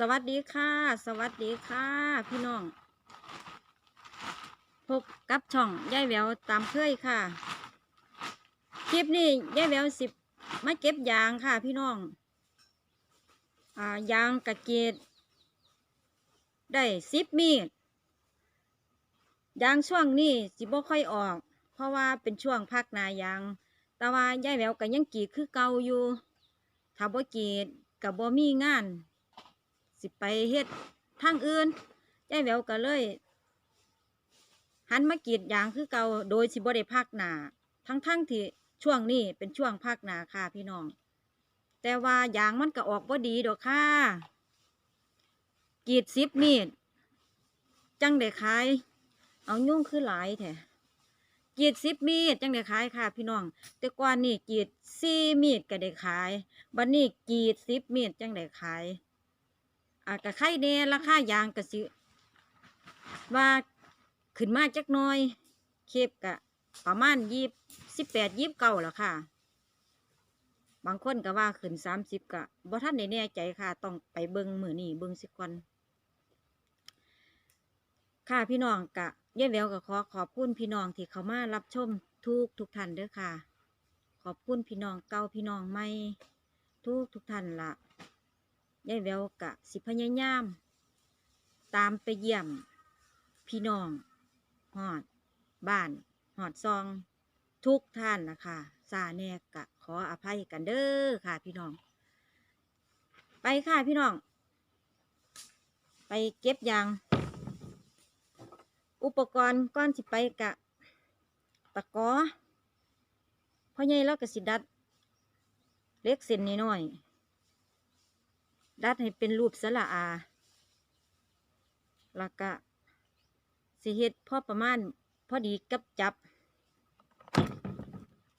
สวัสดีค่ะ สวัสดีค่ะ พี่น้อง พบกับช่องยายแววตามเคยค่ะ คลิปนี้ยายแววสิบมาเก็บยางค่ะ พี่น้องอ่ายางกระเกตได้สิบมีดยางช่วงนี้สิบ่ค่อยออก เพราะว่าเป็นช่วงพักนายาง แต่ว่ายายแววก็ยังกรีดคือเก่าอยู่ถ้าบ่กรีดกับบ่มีงาน สิไปเฮ็ดทางอื่นยายแววก็เลย หันมากรีดยางคือเก่าโดยสิบ่ได้พักหนาทั้งๆทที่ช่วงนี้เป็นช่วงพักหนาค่ะพี่น้อง แต่ว่ายางมันก็ออกบ่ดีดอกค่ะกรีดสิบมีดจังได้ขาย เอายุ่งคือหลายแท้กรีดสิบมีดจังได้ขายค่ะพี่น้อง แต่ก่อนนี่กรีดสี่มีดก็ได้ขาย บัดนนี้กรีดสิบมีดจังได้ขาย อากะไข่แน่ราคายางกะสิ ว่าขึ้นมาจักน้อย เคบกะ ประมาณยี่สิบแปดยี่สิบเก้าล้วค่ะ บางคนก็ว่าขึ้นสามสิบกะบ่ท่านได้แน่ใจค่ะ ต้องไปเบิงมือนี่เบิงสิก่อนค่ะพี่น้องกะเยายแววก็ขอขอบคุณพี่น้องที่เขามารับชมทุกทุกท่านเด้อค่ะ ขอบคุณพี่น้องเก่าพี่น้องใหม่ทุกทุกท่านละ ยายแววกะสิพยายาม ตามไปเยี่ยม พี่น้องหอด บ้านหอดซอง ทุกท่านนะคะซาแนกกะขออภัยกันเด้อค่ะ พี่น้อง ไปค่ะพี่น้อง ไปเก็บยาง อุปกรณ์ก้อนสิไปกะ ตะกอพ่อใหญ่แล้วก็สิดัด เล็กเส้นน้อย ดัดให้เป็นรูปสระอาแล้วก็สิเฮ็ดพอประมาณพอดีกับจับ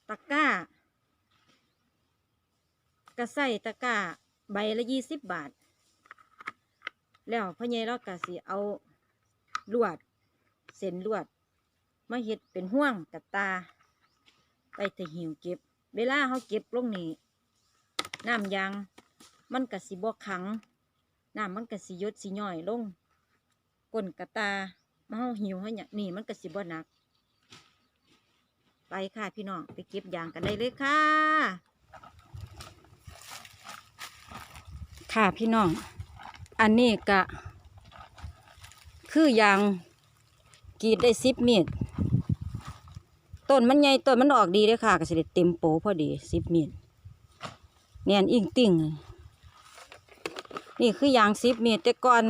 ตะกร้ากระใส่ตะกร้าใบละยี่สิบบาท แล้วพ่อใหญ่เราก็สิเอาลวด เส้นลวด มาเฮ็ดเป็นห่วงกับตา ไปแต่หิวเก็บ เวลาเขาเก็บลงนี่น้ำยาง มันกะสิบ่ขังน้ำมันกะสิยดสิย่อยลงก้นกระตาเฮาหิวเฮาเนี่ยนี่มันกะสิบ่หนัก ไปค่ะพี่น้องไปเก็บยางกันได้เลยค่ะ ค่ะพี่น้อง อันนี้กะ คือยางกรีดได้สิบเมตรต้นมันใหญ่ต้นมันออกดีเลยค่ะก็สิเต็มโปพอดีสิบเมตรเนียนอิงติ่งเลย นี่คือยางสิบมีดแต่ก่อน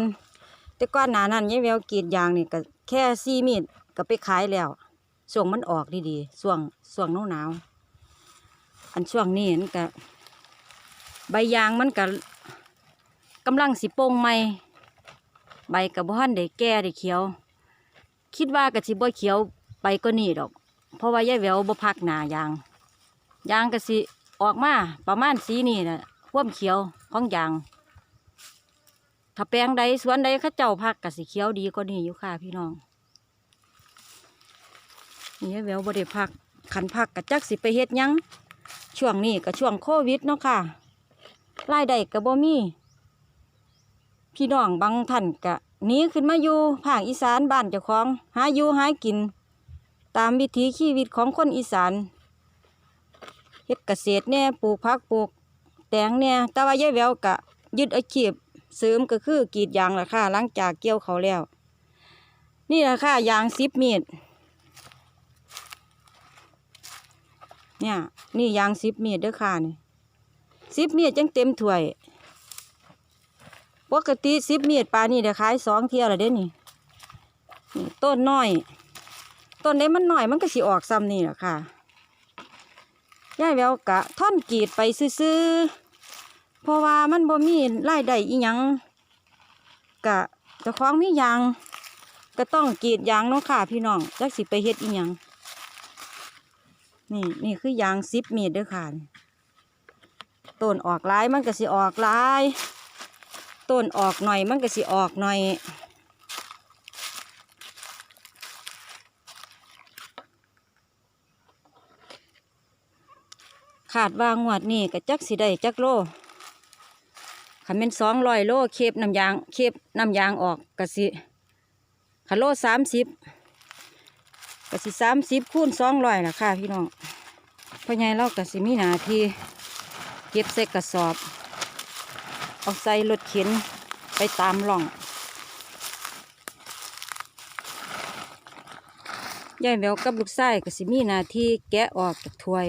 แต่ก่อนหนานั้นยายแววกรีดยางนี่ก็แค่สี่มีดก็ไปขายแล้วช่วงมันออกดีๆช่วงช่วงหนาวหนาวอันช่วงนี้มันก็ใบยางมันก็กำลังสิโป่งใหม่ใบกับบ้านได้แก่ได้เขียว คิดว่าก็สิบ่เขียวไปก็นี่ดอก เพราะว่ายายแววบ่พักหนายาง ยางก็สิออกมาประมาณสีนี่นะความเขียวของยาง ถ้าแปลงใดสวนใดข้าเจ้าพักกับสีเขียวดีก็นี่อยู่ค่ะพี่น้องนี่แววบริพักขันพักกับจักสิไปเฮ็ดยังช่วงนี้กับช่วงโควิดเนาะค่ะรายได้กับบ่มีพี่น้องบางท่านกะนี้ขึ้นมาอยู่ภาคอีสานบ้านเจ้าของ หาอยู่หากิน ตามวิถีชีวิตของคนอีสานเฮ็ดเกษตรเนี่ยปลูกผักปลูกแตงเนี่ยแต่ว่ายายแววกะยึดอาชีพ เสริมก็คือกรีดยางล่ะค่ะหลังจากเกี่ยวเขาแล้ว นี่ล่ะค่ะยางสิบมีดเนี่ย นี่ยางสิบมีดเด้อค่ะนี่สิบมีดจังเต็มถ้วยปกติสิบมีดปลานี่เดี๋ยวขายสองเที่ยวละเด้นี่นี่ต้นน้อย ต้นนี้มันหน้อยมันก็สิออกซ้ำนี่แหละค่ะยายแววกะท่อนกรีดไปซื้อ ราะว่ามันบ่มีรายได้อีหยังกะเจ้าของมียางก็ต้องกรีดยางเนาะค่ะ พี่น้องจักสิไปเฮ็ดอีหยังนี่นี่คือยางสิบเมตรด้อค่ะต้นออกลายมันก็สิออกลายต้นออกหน่อยมันก็สิออกหน่อยขาดวางวดนี่ก็จักสิได้จักโล คันเป็นสองร้อยโลเคบน้ำยางเคบน้ำยางออกกะสิคันโลสามสิบกะสิสามสิบคูณสองร้อยล่ะค่ะพี่น้องพ่อใหญ่เรากะสิมีหนาทีเก็บใส่กระสอบ เอาใส่รถเข็นไปตามหล่องยายแววกับลูกชายก็สิมีหนาทีแกะออกจากถ้วย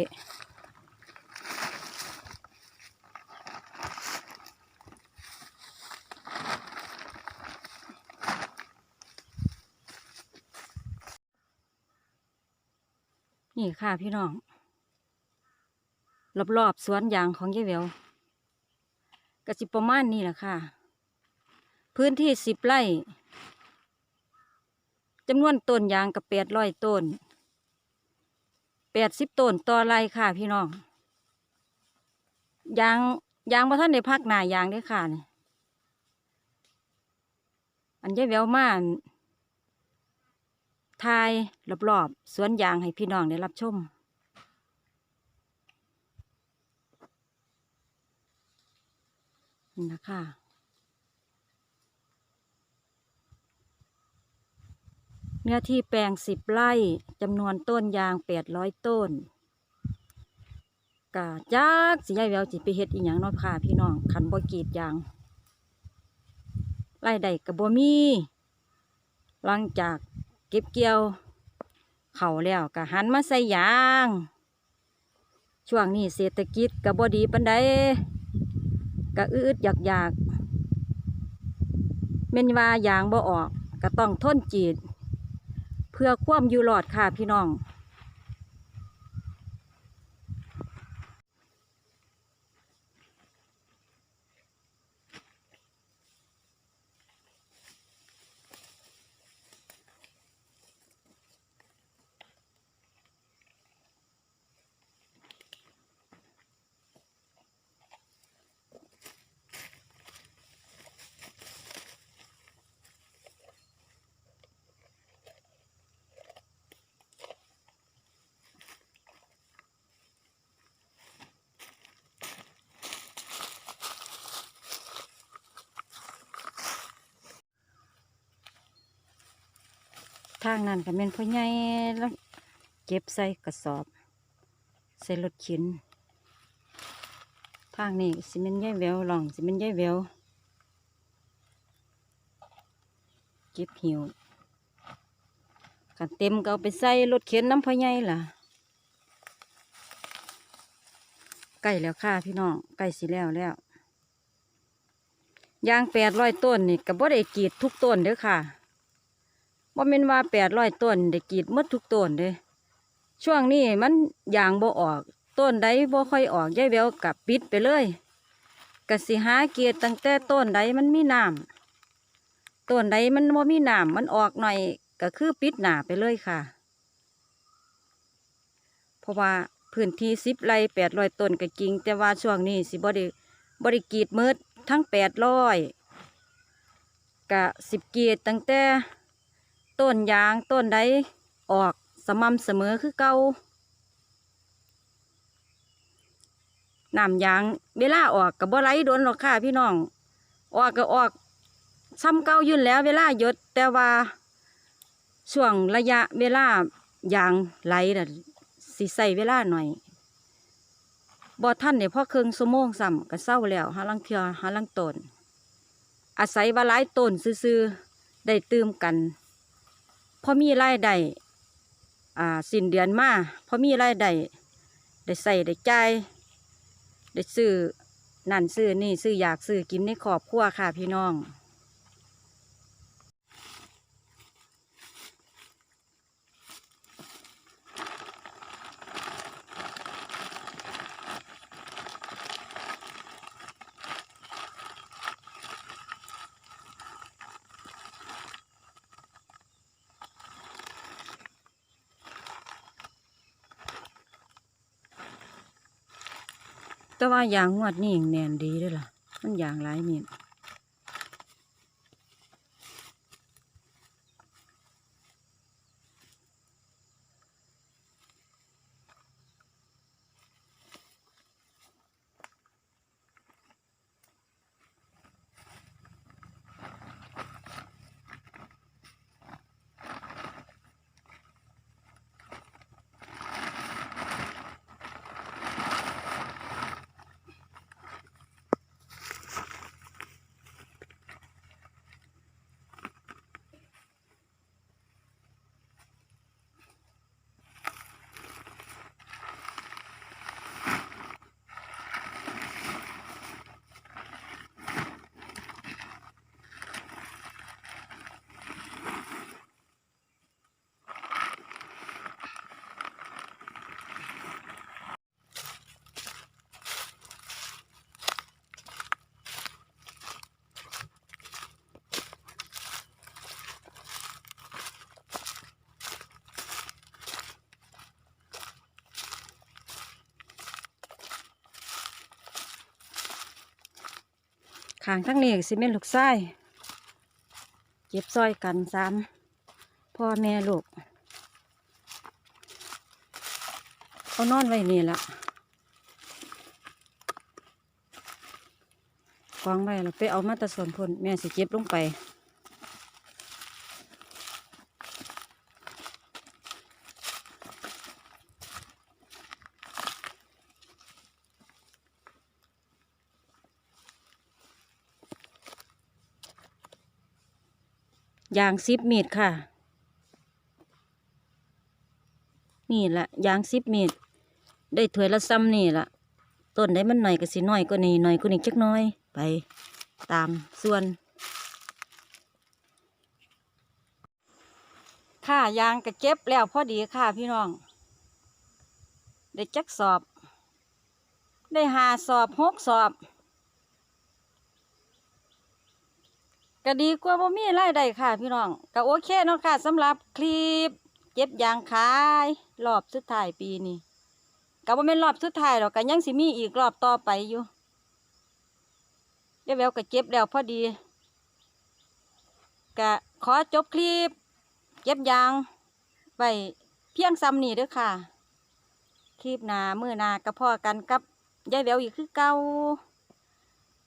นี่ค่ะพี่น้อง รอบๆสวนยางของยายแววก็สิประมาณนี้แหละค่ะ พื้นที่สิบไร่จำนวนต้นยางกับแปดร้อยต้นแปดสิบต้นต่อไร่ค่ะพี่น้องยางยางมาท่านได้พักหนายางด้วยค่ะนี่อันยายแววมาน ทายรอบๆสวนยางให้พี่น้องได้รับชมนี่นะคะเนื้อที่แปลงสิบไร่จำนวนต้นยางแปดร้อยต้นกะจักสิยายแววจิไปเฮ็ดอีหยังเนาะค่ะพี่น้องขันบ่กีดยางไร่ใดกับบ่มีหลังจาก เก็บเกี่ยว เขาแล้วก็หันมาใส่ยาง ช่วงนี้เศรษฐกิจก็บ่ดีปันใดก็อืดอยากอยากเมนว่ายางบ่ออกก็ต้องทนจีด เพื่อความอยู่รอดค่ะพี่น้องางนั้นก็เป็นพ่อใหญ่แล้วเก็บใส่กระสอบ ใส่รถเข็นทางนี้สิเป็นย่ายแววหลองสิเป็นย่ายแววเก็บหิวกันเต็มก็เอาไปใส่รถเข็นน้ำพ่อใหญ่ล่ะใกล้แล้วค่ะพี่น้องใกล้สิแล้วแล้วยางแปดร้อยต้นนี่ก็บ่ได้กรีดทุกต้นเด้อค่ะ ว่าเป็นว่าแปดร้อยต้นได้กรีดมดทุกต้นเลยช่วงนี้มันยางบ่ออกต้นใดบ่ค่อยออกยายแววกับปิดไปเลยกสิหาเกียรตั้งแต่ต้นใดมันมีน้ำต้นใดมันบ่มีน้ำมันออกหน่อยก็คือปิดหนาไปเลยค่ะ เพราะว่าพื้นที่สิบไร่แปดร้อยต้นก็จริง แต่ว่าช่วงนี้สิบ่ได้บ่ได้กรีดมืดทั้งแปดร้อยกะสิบเกีดตั้งแต่ ต้นยางต้นใดออกสม่ำเสมอคือเก่าน้ำยางเวลาออกกับบ่ไหลโดนหรอกค่ะพี่น้อง ออกก็ออกซ้ำเก่ายืนแล้วเวลาหยดแต่ว่าช่วงระยะเวลายางไหลน่ะสิใส่เวลาหน่อยบ่ท่านเนี่ยพอเครื่องสมงซ้ำก็เศร้าแล้วหาลังเทือหาลังตนอาศัยว่าหลายต้นซื่อๆได้ตืมกัน พอมีรายได้อ่าสิ้นเดือนมาพอมีรายได้ได้ใส่ได้จ่ายได้ซื้อนั่นซื้อนี่ซื้ออยากซื้อกินในครอบครัวค่ะพี่น้อง แต่ว่ายางงวดนี่แน่นดีด้วยล่ะ มันยางหลายเม็ด ขางทั้งนี้สิเม่นลูกไส้เก็บซอยกันสามพ่อแม่ลูกเขานอนไว้นี่ละกองไว้แล้วไปเอามาตะส่วนพนแม่สิเก็บลงไป ยางซิปเมีดค่ะ นี่แหละยางซิปเมีดได้ถวยละซ้ำนี่ละต้นได้มันหน่อยก็สิหน่อยก็นี่หน่อยก็นี่จักหน้อย ไปตามส่วน ค่ะยางก็เก็บแล้วพอดีค่ะพี่น้อง ได้จักสอบ ได้หาสอบหกสอบ ก็ดีกว่าบ่มีรายได้ค่ะ พี่น้องก็โอเคเนาะค่ะสำหรับคลิปเก็บยางขายรอบสุดท้ายปีนี้ก็บ่แม่นรอบสุดท้ายหรอกก็ยังสิมีอีกรอบต่อไปอยู่เดี๋ยวแววก็เก็บแล้วพอดีก็ขอจบคลิป เก็บยางไว้เพียงซ้ำนี้เด้อค่ะ คลิปหนามือหนาก็พอกันกับยายแววอีกคือเก่า